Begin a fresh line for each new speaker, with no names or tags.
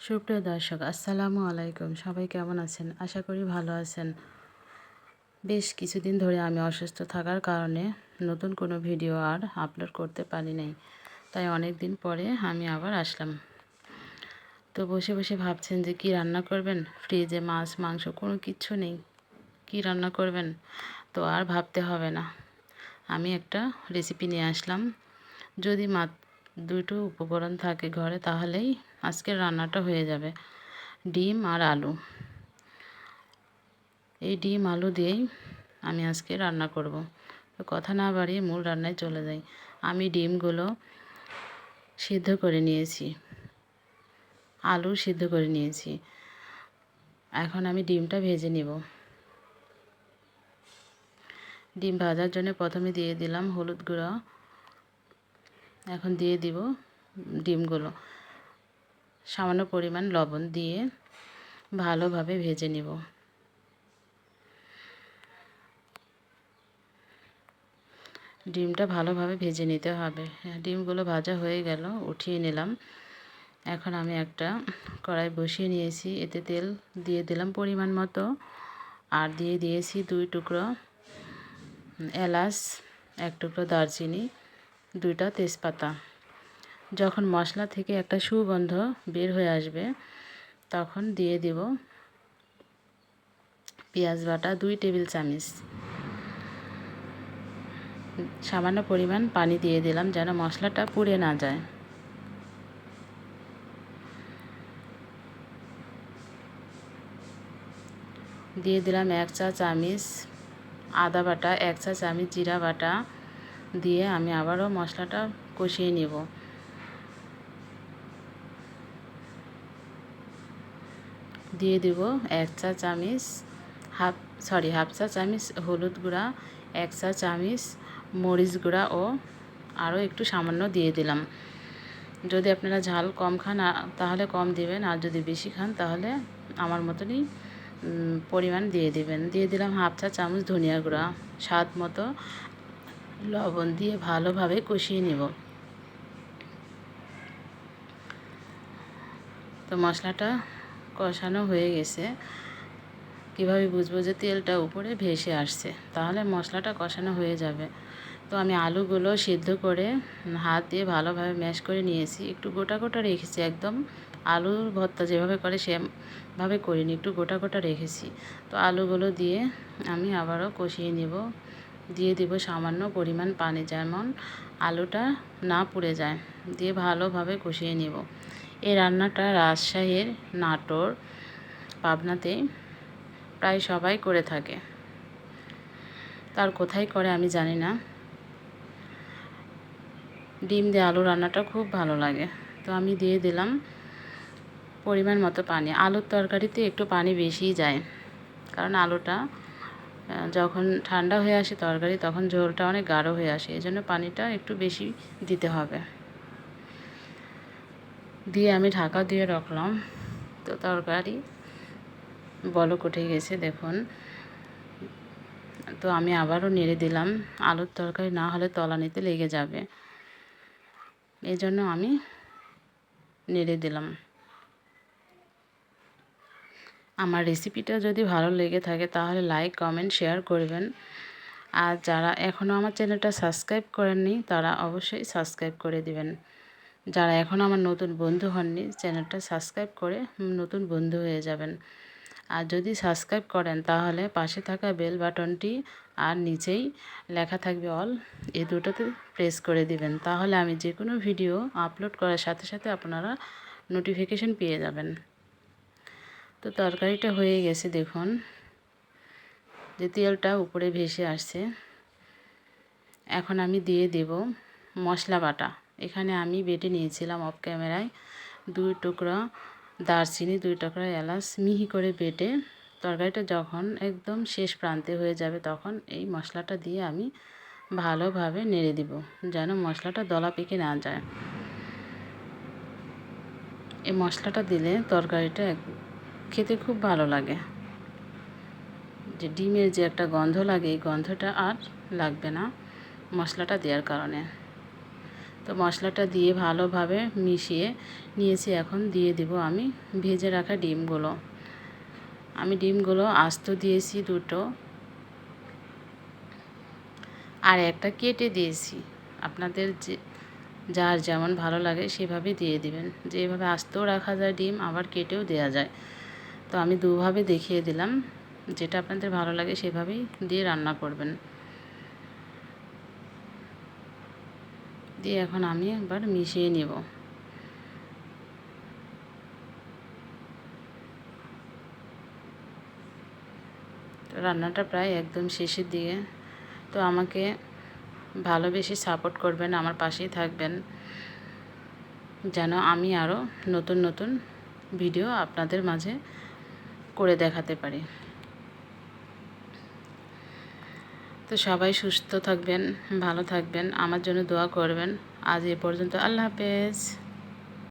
সুপ্রিয় দর্শক, আসসালামু আলাইকুম। সবাই কেমন আছেন? আশা করি ভালো আছেন। বেশ কিছুদিন ধরে আমি অসুস্থ থাকার কারণে নতুন কোনো ভিডিও আর আপলোড করতে পারি নাই। তাই অনেক দিন পরে আমি আবার আসলাম। তো বসে বসে ভাবছেন যে কি রান্না করবেন? ফ্রিজে মাছ, মাংস কোনো কিচ্ছু নেই। কি রান্না করবেন? তো আর ভাবতে হবে না। আমি একটা রেসিপি নিয়ে আসলাম। যদি দুটো উপকরণ থাকে ঘরে, তাহলেই আজকের রান্নাটা হয়ে যাবে। ডিম আর আলু। এই ডিম, আলু দিয়েই আমি আজকে রান্না করব। তো কথা না বাড়িয়ে মূল রান্নায় চলে যাই। আমি ডিমগুলো সিদ্ধ করে নিয়েছি। আলু সিদ্ধ করে নিয়েছি। এখন আমি ডিমটা ভেজে নিব। ডিম ভাজার জন্য প্রথমে দিয়ে দিলাম হলুদ গুঁড়ো এখন দিয়ে দিব ডিমগুলো। সামান্য পরিমাণ লবণ দিয়ে ভালোভাবে ভেজে নিব। ডিমটা ভালোভাবে ভেজে নিতে হবে। ডিমগুলো ভাজা হয়ে গেল, উঠিয়ে নিলাম। এখন আমি একটা কড়াই বসিয়ে নিয়েছি, এতে তেল দিয়ে দিলাম পরিমাণ মতো। আর দিয়ে দিয়েছি দুই টুকরো এলাচ, এক টুকরো দারচিনি দুইটা তেজপাতা। যখন মশলা থেকে একটা সুগন্ধ বের হয়ে আসবে, তখন দিয়ে দিব পেঁয়াজ বাটা দুই টেবিল চামচ। সামান্য পরিমাণ পানি দিয়ে দিলাম যেন মশলাটা পুড়ে না যায়। দিয়ে দিলাম এক চা চামচ আদা বাটা, এক চা চামচ জিরা বাটা দিয়ে আমি আবারও মশলাটা কষিয়ে নেব। দিয়ে দেব এক চা চামিচ হাফ সরি হাফ চা চামিচ হলুদ গুঁড়া, এক চা চামচ মরিচ গুঁড়া ও আরও একটু সামান্য দিয়ে দিলাম। যদি আপনারা ঝাল কম খান তাহলে কম দিবেন, আর যদি বেশি খান, তাহলে আমার মতনই পরিমাণ দিয়ে দিবেন। দিয়ে দিলাম হাফ চা চামচ ধনিয়া গুঁড়া, স্বাদ মতো লবণ দিয়ে ভালোভাবে কষিয়ে নেব। তো মশলাটা কষানো হয়ে গেছে। কীভাবে বুঝব যে তেলটা উপরে ভেসে আসছে? তাহলে মশলাটা কষানো হয়ে যাবে। তো আমি আলুগুলো সিদ্ধ করে হাত দিয়ে ভালোভাবে ম্যাশ করে নিয়েছি। একটু গোটা গোটা রেখেছি একদম। আলুর ভর্তা যেভাবে করে সেভাবে করিনি, একটু গোটা গোটা রেখেছি। তো আলুগুলো দিয়ে আমি আবারও কষিয়ে নেব। দিয়ে দিব সামান্য পরিমাণ পানি যেমন আলুটা না পুড়ে যায়, দিয়ে ভালোভাবে কষিয়ে নেব। এই রান্নাটা রাজশাহীর নাটোর পাবনাতে প্রায় সবাই করে থাকে। তার কোথায় করে আমি জানি না। ডিম দিয়ে আলু রান্নাটা খুব ভালো লাগে। তো আমি দিয়ে দিলাম পরিমাণ মতো পানি। আলুর তরকারিতে একটু পানি বেশিই যায়, কারণ আলুটা যখন ঠান্ডা হয়ে আসে তরকারি, তখন ঝোলটা অনেক গাঢ় হয়ে আসে। এই জন্য পানিটা একটু বেশি দিতে হবে। দিয়ে আমি ঢাকা দিয়ে রাখলাম। তো তরকারি বলক উঠে গেছে, দেখুন। তো আমি আবারও নেড়ে দিলাম। আলুর তরকারি না হলে তলানিতে লেগে যাবে। এই জন্য আমি নেড়ে দিলাম। আমার রেসিপিটা যদি ভালো লেগে থাকে, তাহলে লাইক কমেন্ট শেয়ার করবেন। আর যারা এখনও আমার চ্যানেলটা সাবস্ক্রাইব করেননি, তারা অবশ্যই সাবস্ক্রাইব করে দিবেন। যারা এখনও আমার নতুন বন্ধু হননি চ্যানেলটা সাবস্ক্রাইব করে নতুন বন্ধু হয়ে যাবেন। আর যদি সাবস্ক্রাইব করেন, তাহলে পাশে থাকা বেল বাটনটি আর নিচেই লেখা থাকবে অল এই দুটোতে প্রেস করে দিবেন। তাহলে আমি যে কোনো ভিডিও আপলোড করার সাথে সাথে আপনারা নোটিফিকেশন পেয়ে যাবেন। তো তরকারিটা হয়ে গেছে দেখুন। যে তেলটা উপরে ভেসে আসছে, এখন আমি দিয়ে দেব মশলা বাটা। এখানে আমি বেটে নিয়েছিলাম অফ ক্যামেরায় দুই টুকরা দারচিনি, দুই টুকরা এলাচ, মিহি করে বেটে তরকারিটা যখন একদম শেষ প্রান্তে হয়ে যাবে তখন এই মশলাটা দিয়ে আমি ভালোভাবে নেড়ে দিব, যেন মশলাটা দলা পেকে না যায়। এই মশলাটা দিলে তরকারিটা খেতে খুব ভালো লাগে। যে ডিমের যে একটা গন্ধ লাগে, এই গন্ধটা আর লাগবে না মশলাটা দেওয়ার কারণে। তো মশলাটা দিয়ে ভালোভাবে মিশিয়ে নিয়েছি, এখন দিয়ে দিব আমি ভেজে রাখা ডিমগুলো। আমি ডিমগুলো আস্ত দিয়েছি দুটো আর একটা কেটে দিয়েছি। আপনাদের যে, যার যেমন ভালো লাগে সেভাবে দিয়ে দিবেন। যেভাবে আস্তেও রাখা যায় ডিম, আবার কেটেও দেওয়া যায়। তো আমি দুভাবে দেখিয়ে দিলাম। যেটা আপনাদের ভালো লাগে সেভাবেই দিয়ে রান্না করবেন। দিয়ে এখন আমি একবার মিশিয়ে নেব। রান্নাটা প্রায় একদম শেষের দিকে। তো আমাকে ভালোবেসে সাপোর্ট করবেন, আমার পাশেই থাকবেন। যেন আমি আরও নতুন নতুন ভিডিও আপনাদের মাঝে করে দেখাতে পারি। তো সবাই সুস্থ থাকবেন, ভালো থাকবেন, আমার জন্য দোয়া করবেন। আজ এ পর্যন্ত, আল্লাহ হাফেজ।